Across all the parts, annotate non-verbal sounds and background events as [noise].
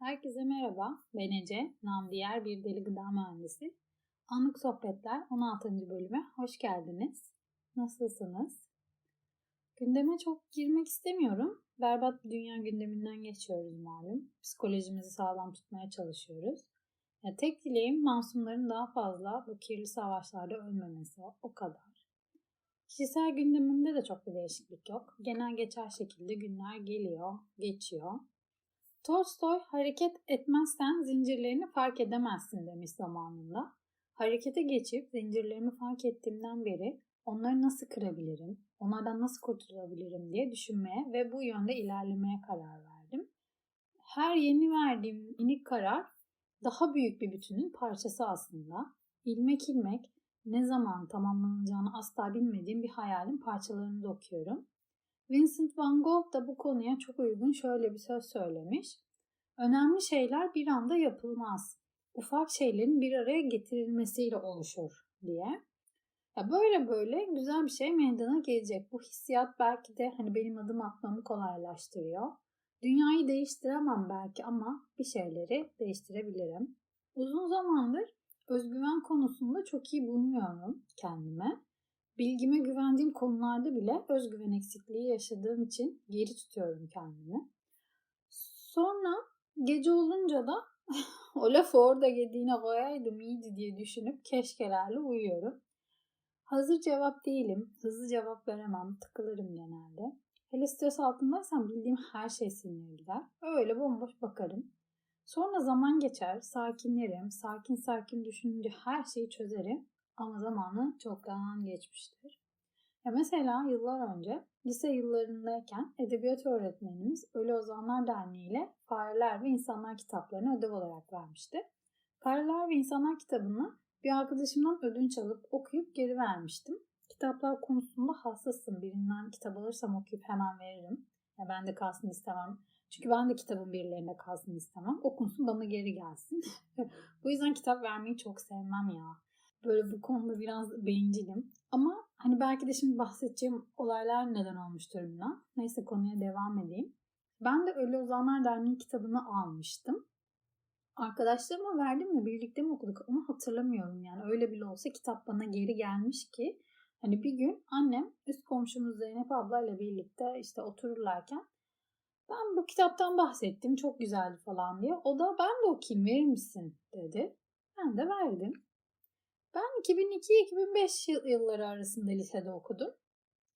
Herkese merhaba. Ben Ece, nam diğer bir deli gıda mühendisi. Anlık Sohbetler 16. bölüme hoş geldiniz. Nasılsınız? Gündeme çok girmek istemiyorum. Berbat bir dünya gündeminden geçiyoruz malum. Psikolojimizi sağlam tutmaya çalışıyoruz. Ya tek dileğim masumların daha fazla bu kirli savaşlarda ölmemesi o kadar. Kişisel gündemimde de çok bir değişiklik yok. Genel geçer şekilde günler geliyor, geçiyor. Tolstoy hareket etmezsen zincirlerini fark edemezsin demiş zamanında. Harekete geçip zincirlerimi fark ettiğimden beri onları nasıl kırabilirim, onlardan nasıl kurtulabilirim diye düşünmeye ve bu yönde ilerlemeye karar verdim. Her yeni verdiğim minik karar daha büyük bir bütünün parçası aslında. İlmek ilmek ne zaman tamamlanacağını asla bilmediğim bir hayalin parçalarını da okuyorum. Vincent van Gogh da bu konuya çok uygun şöyle bir söz söylemiş. Önemli şeyler bir anda yapılmaz. Ufak şeylerin bir araya getirilmesiyle oluşur diye. Ya böyle böyle güzel bir şey meydana gelecek. Bu hissiyat belki de hani benim adım atmamı kolaylaştırıyor. Dünyayı değiştiremem belki ama bir şeyleri değiştirebilirim. Uzun zamandır özgüven konusunda çok iyi bulmuyorum kendime. Bilgime güvendiğim konularda bile özgüven eksikliği yaşadığım için geri tutuyorum kendimi. Sonra gece olunca da [laughs] o lafı orada yediğine koyaydım iyiydi diye düşünüp keşkelerle uyuyorum. Hazır cevap değilim. Hızlı cevap veremem. Tıkılırım genelde. Hele stres altındaysam bildiğim her şey sinirli gider. Öyle bomboş bakarım. Sonra zaman geçer, sakinlerim, sakin sakin düşününce her şeyi çözerim ama zamanı çoktan geçmiştir. Ya mesela yıllar önce lise yıllarındayken edebiyat öğretmenimiz Ölü Ozanlar Derneği ile Fareler ve İnsanlar kitaplarını ödev olarak vermişti. Fareler ve İnsanlar kitabını bir arkadaşımdan ödünç alıp okuyup geri vermiştim. Kitaplar konusunda hassasım. Birinden kitap alırsam okuyup hemen veririm. Ya ben de kalsın istemem. Çünkü ben de kitabın birilerine kalsın istemem. Okunsun bana geri gelsin. [laughs] bu yüzden kitap vermeyi çok sevmem ya. Böyle bu konuda biraz bencilim. Ama hani belki de şimdi bahsedeceğim olaylar neden olmuştur buna. Neyse konuya devam edeyim. Ben de Ölü Ozanlar Derneği kitabını almıştım. Arkadaşlarıma verdim mi birlikte mi okuduk onu hatırlamıyorum yani. Öyle bile olsa kitap bana geri gelmiş ki hani bir gün annem üst komşumuz Zeynep ablayla birlikte işte otururlarken ben bu kitaptan bahsettim çok güzeldi falan diye. O da ben de okuyayım verir misin dedi. Ben de verdim. Ben 2002-2005 yılları arasında lisede okudum.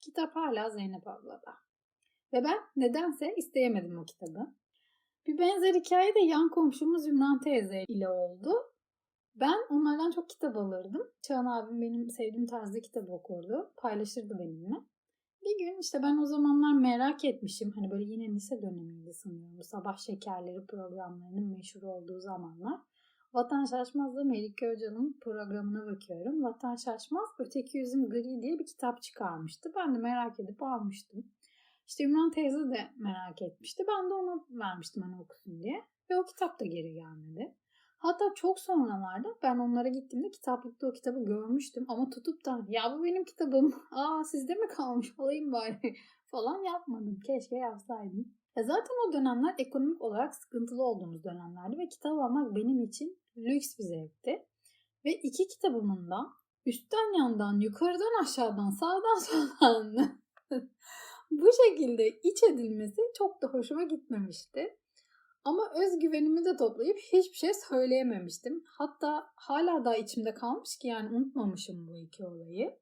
Kitap hala Zeynep ablada. Ve ben nedense isteyemedim o kitabı. Bir benzer hikaye de yan komşumuz Ümran teyze ile oldu. Ben onlardan çok kitap alırdım. Çağan abim benim sevdiğim tarzda kitap okurdu. Paylaşırdı benimle. Bir gün işte ben o zamanlar merak etmişim. Hani böyle yine lise dönemiydi sanıyorum. Sabah şekerleri programlarının meşhur olduğu zamanlar. Vatan Şaşmaz'da Melike Hoca'nın programına bakıyorum. Vatan Şaşmaz Öteki Yüzüm Gri diye bir kitap çıkarmıştı. Ben de merak edip almıştım. İşte Ümran teyze de merak etmişti. Ben de ona vermiştim hani okusun diye. Ve o kitap da geri gelmedi. Hatta çok sonralarda ben onlara gittiğimde kitaplıkta o kitabı görmüştüm. Ama tutup da ya bu benim kitabım. [laughs] Aa sizde mi kalmış alayım bari [laughs] falan yapmadım. Keşke yapsaydım. Ya zaten o dönemler ekonomik olarak sıkıntılı olduğumuz dönemlerdi ve kitap almak benim için lüks bir zevkti. Ve iki kitabımın da üstten yandan, yukarıdan aşağıdan, sağdan soldan [laughs] bu şekilde iç edilmesi çok da hoşuma gitmemişti. Ama özgüvenimi de toplayıp hiçbir şey söyleyememiştim. Hatta hala da içimde kalmış ki yani unutmamışım bu iki olayı.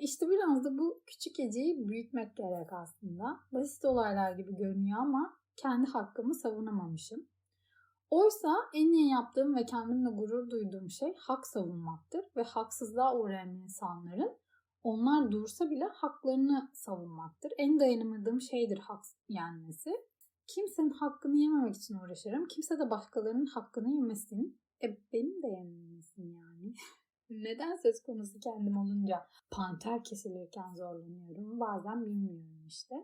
İşte biraz da bu küçük Ece'yi büyütmek gerek aslında. Basit olaylar gibi görünüyor ama kendi hakkımı savunamamışım. Oysa en iyi yaptığım ve kendimle gurur duyduğum şey hak savunmaktır ve haksızlığa uğrayan insanların onlar dursa bile haklarını savunmaktır. En dayanamadığım şeydir hak yenmesi. Kimsenin hakkını yememek için uğraşırım. Kimse de başkalarının hakkını yemesin. E benim. Neden söz konusu kendim olunca panter kesilirken zorlanıyorum. Bazen bilmiyorum işte.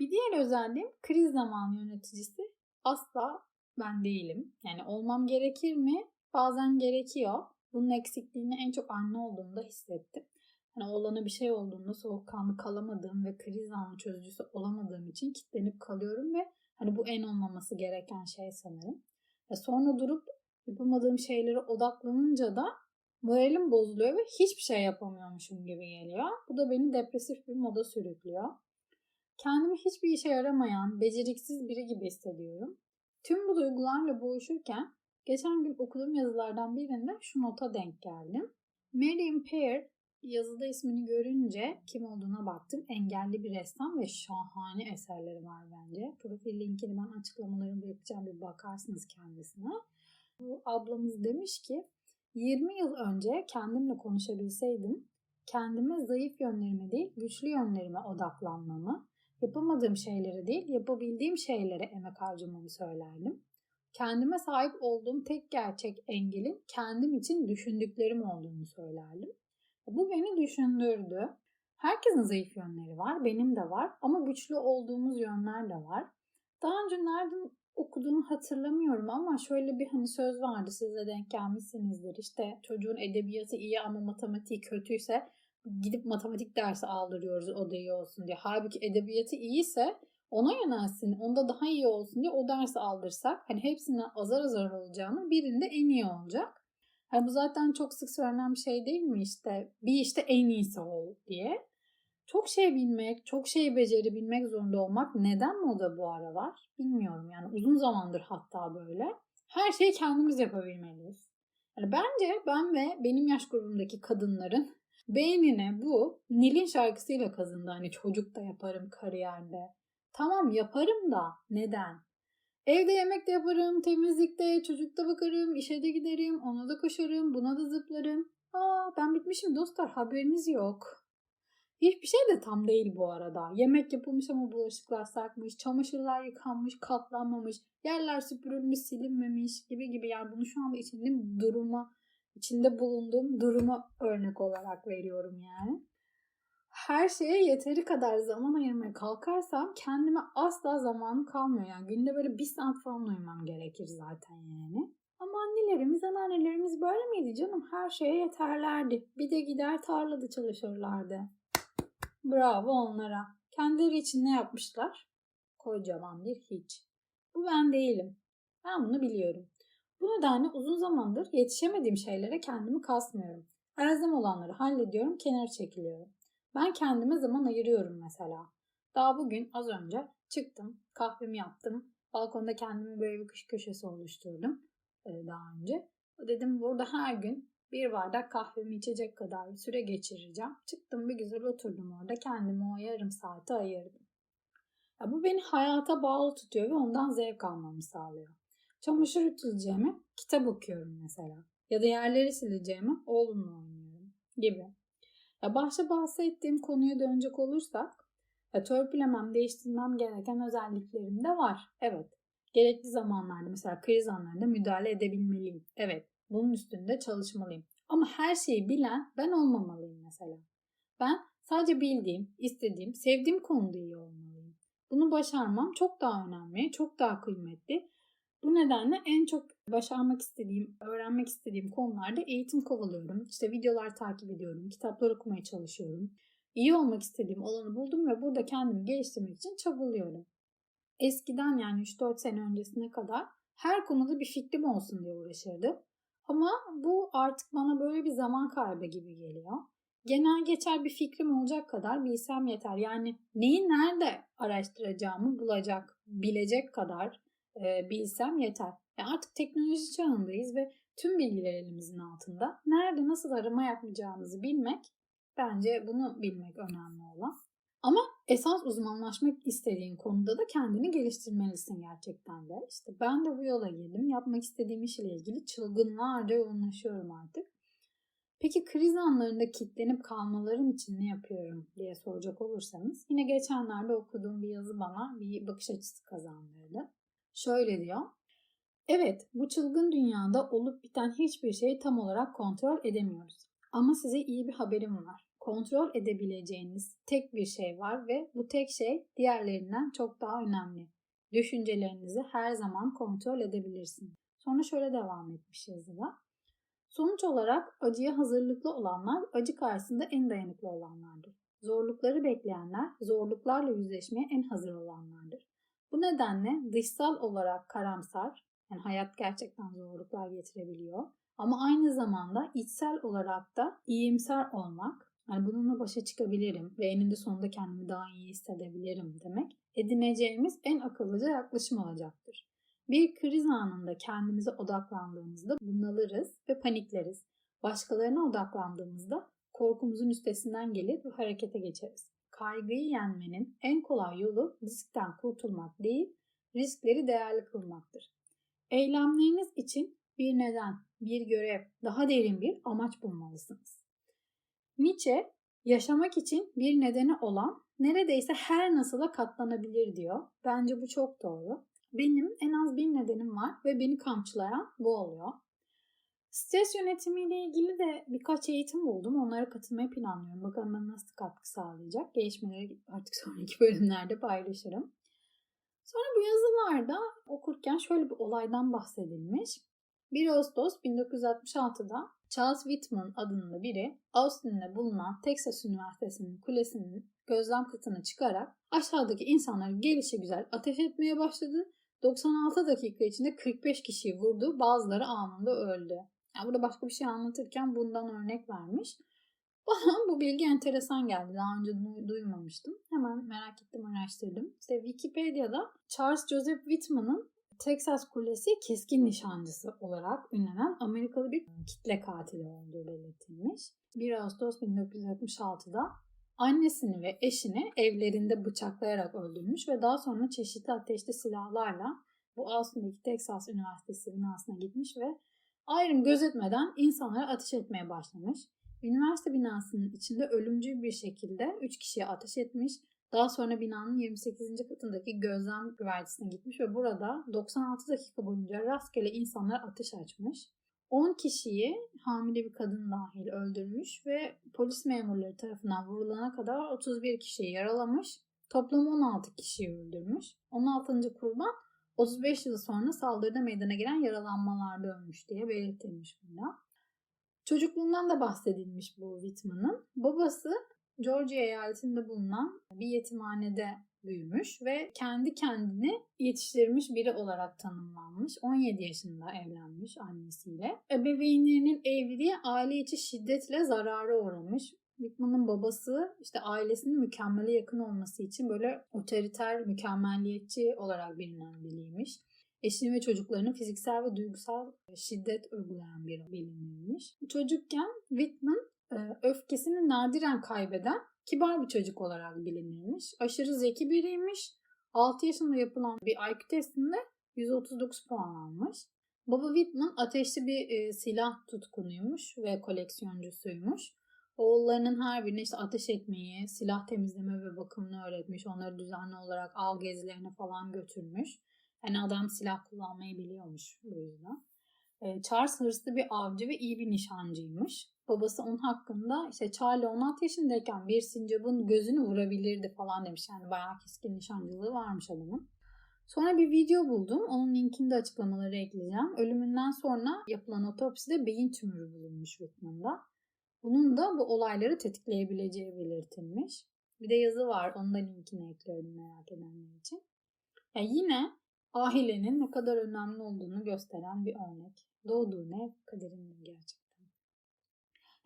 Bir diğer özelliğim kriz zamanı yöneticisi asla ben değilim. Yani olmam gerekir mi? Bazen gerekiyor. Bunun eksikliğini en çok anne olduğumda hissettim. Hani oğlana bir şey olduğunda soğukkanlı kalamadığım ve kriz anı çözücüsü olamadığım için kitlenip kalıyorum ve Hani bu en olmaması gereken şey sanırım. Ve sonra durup yapamadığım şeylere odaklanınca da moralim bozuluyor ve hiçbir şey yapamıyormuşum gibi geliyor. Bu da beni depresif bir moda sürüklüyor. Kendimi hiçbir işe yaramayan, beceriksiz biri gibi hissediyorum. Tüm bu duygularla boğuşurken geçen gün okuduğum yazılardan birinde şu nota denk geldim. Marion Pear yazıda ismini görünce kim olduğuna baktım. Engelli bir ressam ve şahane eserleri var bence. Profil linkini ben açıklamalarını bırakacağım bir bakarsınız kendisine. Bu ablamız demiş ki 20 yıl önce kendimle konuşabilseydim kendime zayıf yönlerime değil güçlü yönlerime odaklanmamı, yapamadığım şeylere değil yapabildiğim şeylere emek harcamamı söylerdim. Kendime sahip olduğum tek gerçek engelin kendim için düşündüklerim olduğunu söylerdim. Bu beni düşündürdü. Herkesin zayıf yönleri var, benim de var ama güçlü olduğumuz yönler de var. Daha önce nereden okuduğumu hatırlamıyorum ama şöyle bir hani söz vardı size denk gelmişsinizdir. İşte çocuğun edebiyatı iyi ama matematiği kötüyse gidip matematik dersi aldırıyoruz o da iyi olsun diye. Halbuki edebiyatı iyiyse ona yönelsin, onda daha iyi olsun diye o dersi aldırsak hani hepsinden azar azar olacağını birinde en iyi olacak. Yani bu zaten çok sık söylenen bir şey değil mi işte bir işte en iyisi ol diye. Çok şey bilmek, çok şey becerebilmek zorunda olmak neden moda bu aralar bilmiyorum. Yani uzun zamandır hatta böyle. Her şeyi kendimiz yapabilmeliyiz. Yani bence ben ve benim yaş grubumdaki kadınların [laughs] beynine bu Nil'in şarkısıyla kazındı. Hani çocuk da yaparım kariyerde. Tamam yaparım da neden? Evde yemek de yaparım, temizlikte, çocukta bakarım, işe de giderim, ona da koşarım, buna da zıplarım. Aa ben bitmişim dostlar haberiniz yok. Hiçbir şey de tam değil bu arada. Yemek yapılmış ama bulaşıklar sarkmış, çamaşırlar yıkanmış, katlanmamış, yerler süpürülmüş, silinmemiş gibi gibi. Yani bunu şu anda içinde duruma, içinde bulunduğum duruma örnek olarak veriyorum yani. Her şeye yeteri kadar zaman ayırmaya kalkarsam kendime asla zamanım kalmıyor. Yani günde böyle bir saat falan uyumam gerekir zaten yani. Ama annelerimiz, anneannelerimiz böyle miydi canım? Her şeye yeterlerdi. Bir de gider tarlada çalışırlardı. Bravo onlara. Kendileri için ne yapmışlar? Kocaman bir hiç. Bu ben değilim. Ben bunu biliyorum. Bu nedenle uzun zamandır yetişemediğim şeylere kendimi kasmıyorum. Elzem olanları hallediyorum, kenara çekiliyorum. Ben kendime zaman ayırıyorum mesela. Daha bugün az önce çıktım, kahvemi yaptım. Balkonda kendime böyle bir kış köşesi oluşturdum daha önce. Dedim burada her gün bir bardak kahvemi içecek kadar bir süre geçireceğim. Çıktım bir güzel oturdum orada. Kendime o yarım saati ayırdım. Ya bu beni hayata bağlı tutuyor ve ondan zevk almamı sağlıyor. Çamaşır ütüleyeceğime kitap okuyorum mesela. Ya da yerleri sileceğime oğlumla oynuyorum gibi. Ya başta bahsettiğim konuya dönecek olursak ya törpülemem, değiştirmem gereken özelliklerim de var. Evet. Gerekli zamanlarda mesela kriz anlarında müdahale edebilmeliyim. Evet. Bunun üstünde çalışmalıyım. Ama her şeyi bilen ben olmamalıyım mesela. Ben sadece bildiğim, istediğim, sevdiğim konuda iyi olmalıyım. Bunu başarmam çok daha önemli, çok daha kıymetli. Bu nedenle en çok başarmak istediğim, öğrenmek istediğim konularda eğitim kovalıyorum. İşte videolar takip ediyorum, kitaplar okumaya çalışıyorum. İyi olmak istediğim alanı buldum ve burada kendimi geliştirmek için çabalıyorum. Eskiden yani 3-4 sene öncesine kadar her konuda bir fikrim olsun diye uğraşırdım. Ama bu artık bana böyle bir zaman kaybı gibi geliyor. Genel geçer bir fikrim olacak kadar bilsem yeter. Yani neyi nerede araştıracağımı bulacak, bilecek kadar e, bilsem yeter. Yani artık teknoloji çağındayız ve tüm bilgiler elimizin altında. Nerede nasıl arama yapmayacağımızı bilmek bence bunu bilmek önemli olan. Ama esas uzmanlaşmak istediğin konuda da kendini geliştirmelisin gerçekten de. İşte ben de bu yola girdim. Yapmak istediğim iş ile ilgili çılgınlarca yoğunlaşıyorum artık. Peki kriz anlarında kilitlenip kalmalarım için ne yapıyorum diye soracak olursanız yine geçenlerde okuduğum bir yazı bana bir bakış açısı kazandırdı. Şöyle diyor. Evet, bu çılgın dünyada olup biten hiçbir şeyi tam olarak kontrol edemiyoruz. Ama size iyi bir haberim var kontrol edebileceğiniz tek bir şey var ve bu tek şey diğerlerinden çok daha önemli. Düşüncelerinizi her zaman kontrol edebilirsiniz. Sonra şöyle devam etmiş yazıda. Sonuç olarak acıya hazırlıklı olanlar acı karşısında en dayanıklı olanlardır. Zorlukları bekleyenler zorluklarla yüzleşmeye en hazır olanlardır. Bu nedenle dışsal olarak karamsar, yani hayat gerçekten zorluklar getirebiliyor. Ama aynı zamanda içsel olarak da iyimser olmak, yani bununla başa çıkabilirim ve eninde sonunda kendimi daha iyi hissedebilirim demek edineceğimiz en akıllıca yaklaşım olacaktır. Bir kriz anında kendimize odaklandığımızda bunalırız ve panikleriz. Başkalarına odaklandığımızda korkumuzun üstesinden gelir ve harekete geçeriz. Kaygıyı yenmenin en kolay yolu riskten kurtulmak değil, riskleri değerli kılmaktır. Eylemleriniz için bir neden, bir görev, daha derin bir amaç bulmalısınız. Nietzsche, yaşamak için bir nedeni olan neredeyse her nasıla katlanabilir diyor. Bence bu çok doğru. Benim en az bir nedenim var ve beni kamçılayan bu oluyor. Stres yönetimiyle ilgili de birkaç eğitim buldum. Onlara katılmayı planlıyorum. Bakalım bana nasıl katkı sağlayacak. Gelişmeleri artık [laughs] sonraki bölümlerde paylaşırım. Sonra bu yazılarda okurken şöyle bir olaydan bahsedilmiş. 1 Ağustos 1966'da Charles Whitman adında biri Austin'de bulunan Texas Üniversitesi'nin kulesinin gözlem katını çıkarak aşağıdaki insanları gelişe güzel ateş etmeye başladı. 96 dakika içinde 45 kişiyi vurdu. Bazıları anında öldü. Yani burada başka bir şey anlatırken bundan örnek vermiş. [laughs] Bana bu bilgi enteresan geldi. Daha önce duymamıştım. Hemen merak ettim, araştırdım. İşte Wikipedia'da Charles Joseph Whitman'ın Texas Kulesi keskin nişancısı olarak ünlenen Amerikalı bir kitle katili olduğu belirtilmiş. 1 Ağustos 1966'da annesini ve eşini evlerinde bıçaklayarak öldürmüş ve daha sonra çeşitli ateşli silahlarla bu Austin'deki Texas Üniversitesi binasına gitmiş ve ayrım gözetmeden insanlara ateş etmeye başlamış. Üniversite binasının içinde ölümcül bir şekilde 3 kişiye ateş etmiş daha sonra binanın 28. katındaki gözlem güvercisine gitmiş ve burada 96 dakika boyunca rastgele insanlar ateş açmış. 10 kişiyi hamile bir kadın dahil öldürmüş ve polis memurları tarafından vurulana kadar 31 kişiyi yaralamış. Toplam 16 kişiyi öldürmüş. 16. kurban 35 yıl sonra saldırıda meydana gelen yaralanmalarda ölmüş diye belirtilmiş burada. Çocukluğundan da bahsedilmiş bu Whitman'ın. Babası Georgia eyaletinde bulunan bir yetimhanede büyümüş ve kendi kendini yetiştirmiş biri olarak tanımlanmış. 17 yaşında evlenmiş annesiyle. Ebeveynlerinin evliliği aile içi şiddetle zarara uğramış. Whitman'ın babası işte ailesinin mükemmele yakın olması için böyle otoriter, mükemmelliyetçi olarak bilinen biriymiş. Eşini ve çocuklarının fiziksel ve duygusal şiddet uygulayan biri bilinirmiş. Çocukken Whitman öfkesini nadiren kaybeden kibar bir çocuk olarak bilinirmiş. Aşırı zeki biriymiş. 6 yaşında yapılan bir IQ testinde 139 puan almış. Baba Whitman ateşli bir e, silah tutkunuymuş ve koleksiyoncusuymuş. Oğullarının her birine işte ateş etmeyi, silah temizleme ve bakımını öğretmiş. Onları düzenli olarak av gezilerine falan götürmüş. Yani adam silah kullanmayı biliyormuş bu yüzden. E, Charles hırslı bir avcı ve iyi bir nişancıymış babası onun hakkında işte Charlie 16 yaşındayken bir sincabın gözünü vurabilirdi falan demiş. Yani bayağı keskin nişancılığı varmış adamın. Sonra bir video buldum. Onun linkini de açıklamaları ekleyeceğim. Ölümünden sonra yapılan otopside beyin tümörü bulunmuş Whitman'da. Bunun da bu olayları tetikleyebileceği belirtilmiş. Bir de yazı var. Onun da linkini ekliyorum merak edenler için. Yani yine ailenin ne kadar önemli olduğunu gösteren bir örnek. Doğduğu ne kaderinde gerçekten.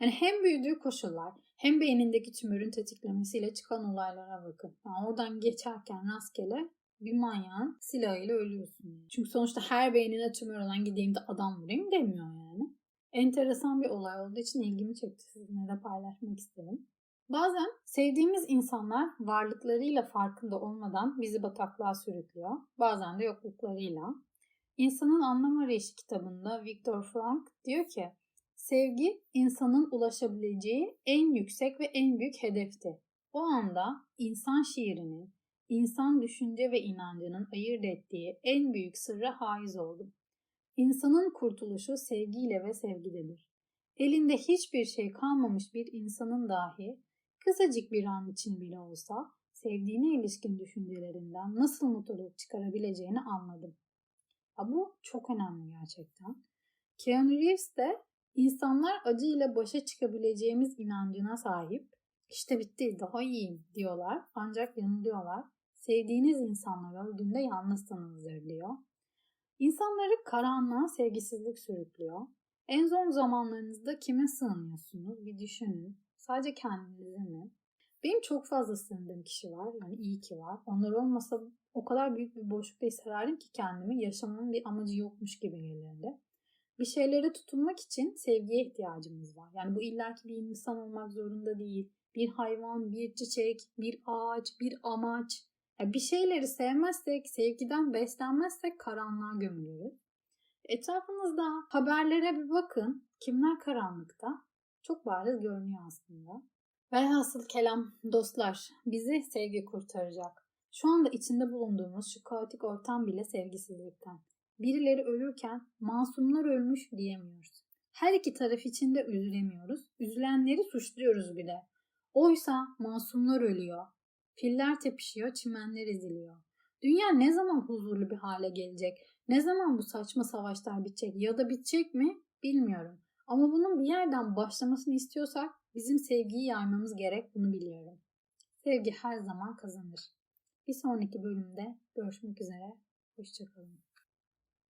Yani hem büyüdüğü koşullar hem beynindeki tümörün tetiklemesiyle çıkan olaylara bakın. Yani oradan geçerken rastgele bir manyağın silahıyla ölüyorsun. Çünkü sonuçta her beynine tümör olan gideyim de adam vurayım demiyor yani. Enteresan bir olay olduğu için ilgimi çekti sizinle de paylaşmak istedim. Bazen sevdiğimiz insanlar varlıklarıyla farkında olmadan bizi bataklığa sürüklüyor. Bazen de yokluklarıyla. İnsanın Anlam Arayışı kitabında Viktor Frank diyor ki Sevgi insanın ulaşabileceği en yüksek ve en büyük hedefti. O anda insan şiirinin, insan düşünce ve inancının ayırt ettiği en büyük sırra haiz oldum. İnsanın kurtuluşu sevgiyle ve sevgidedir. Elinde hiçbir şey kalmamış bir insanın dahi kısacık bir an için bile olsa sevdiğine ilişkin düşüncelerinden nasıl mutluluk çıkarabileceğini anladım. Ha, bu çok önemli gerçekten. Keanu Reeves de İnsanlar acıyla başa çıkabileceğimiz inancına sahip. İşte bitti, daha iyiyim diyorlar. Ancak yanılıyorlar. Sevdiğiniz insanlar öldüğünde yalnızsınızdır diyor. İnsanları karanlığa sevgisizlik sürüklüyor. En zor zamanlarınızda kime sığınıyorsunuz? Bir düşünün. Sadece kendinize mi? Benim çok fazla sığındığım kişi var. Yani iyi ki var. Onlar olmasa o kadar büyük bir boşlukta hissederdim ki kendimi yaşamamın bir amacı yokmuş gibi gelirdi. Bir şeylere tutunmak için sevgiye ihtiyacımız var. Yani bu illaki bir insan olmak zorunda değil. Bir hayvan, bir çiçek, bir ağaç, bir amaç. Yani bir şeyleri sevmezsek, sevgiden beslenmezsek karanlığa gömülürüz. Etrafınızda haberlere bir bakın. Kimler karanlıkta? Çok bariz görünüyor aslında. Velhasıl kelam dostlar bizi sevgi kurtaracak. Şu anda içinde bulunduğumuz şu kaotik ortam bile sevgisizlikten. Birileri ölürken masumlar ölmüş diyemiyoruz. Her iki taraf için de üzülemiyoruz. Üzülenleri suçluyoruz bir de. Oysa masumlar ölüyor. Filler tepişiyor, çimenler eziliyor. Dünya ne zaman huzurlu bir hale gelecek? Ne zaman bu saçma savaşlar bitecek ya da bitecek mi bilmiyorum. Ama bunun bir yerden başlamasını istiyorsak bizim sevgiyi yaymamız gerek bunu biliyorum. Sevgi her zaman kazanır. Bir sonraki bölümde görüşmek üzere. Hoşçakalın.